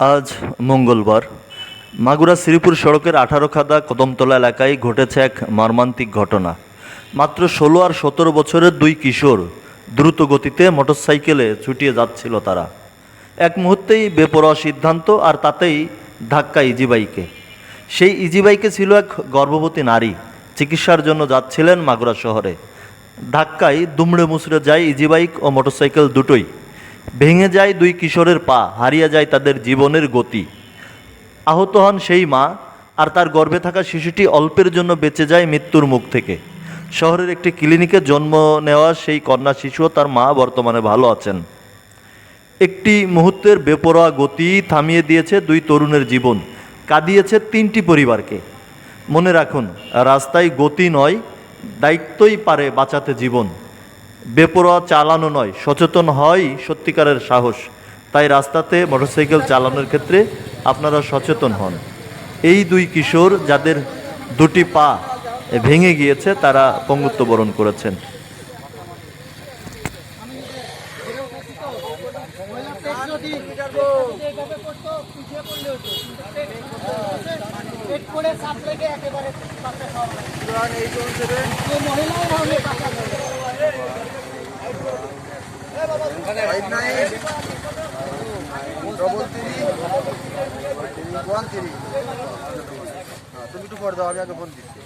আজ মঙ্গলবার মাগুরা শ্রীপুর সড়কের আঠারো খাদা কদমতলা এলাকায় ঘটেছে এক মর্মান্তিক ঘটনা। মাত্র ষোলো আর সতেরো বছরের দুই কিশোর দ্রুত গতিতে মোটরসাইকেলে ছুটিয়ে যাচ্ছিল তারা। এক মুহূর্তেই বেপরোয়া সিদ্ধান্ত আর তাতেই ধাক্কা ইজিবাইকে সেই ইজিবাইকে ছিল এক গর্ভবতী নারী। চিকিৎসার জন্য যাচ্ছিলেন মাগুরা শহরে। ধাক্কায় দুমড়ে মুচড়ে যায় ইজিবাইক ও মোটরসাইকেল দুটোই। ভেঙে যায় দুই কিশোরের পা, হারিয়ে যায় তাদের জীবনের গতি। আহত হন সেই মা, আর তার গর্ভে থাকা শিশুটি অল্পের জন্য বেঁচে যায় মৃত্যুর মুখ থেকে। শহরের একটি ক্লিনিকে জন্ম নেওয়া সেই কন্যা শিশু তার মা বর্তমানে ভালো আছেন। একটি মুহূর্তের বেপরোয়া গতি থামিয়ে দিয়েছে দুই তরুণের জীবন। কাঁদিয়েছে তিনটি পরিবারকে। মনে রাখুন, রাস্তায় গতি নয়, দায়িত্বই পারে বাঁচাতে জীবন। বেপরোয়া চালানো নয়, সচেতন হয় সত্যিকারের সাহস। তাই রাস্তাতে মোটরসাইকেল চালানোর ক্ষেত্রে আপনারা সচেতন হন। এই দুই কিশোর যাদের দুটি পা ভেঙে গিয়েছে, তারা পঙ্গুত্ব বরণ করেছেন। ডবল থ্রি তুমি একটু পরে আমি আগে ফোন দিচ্ছি।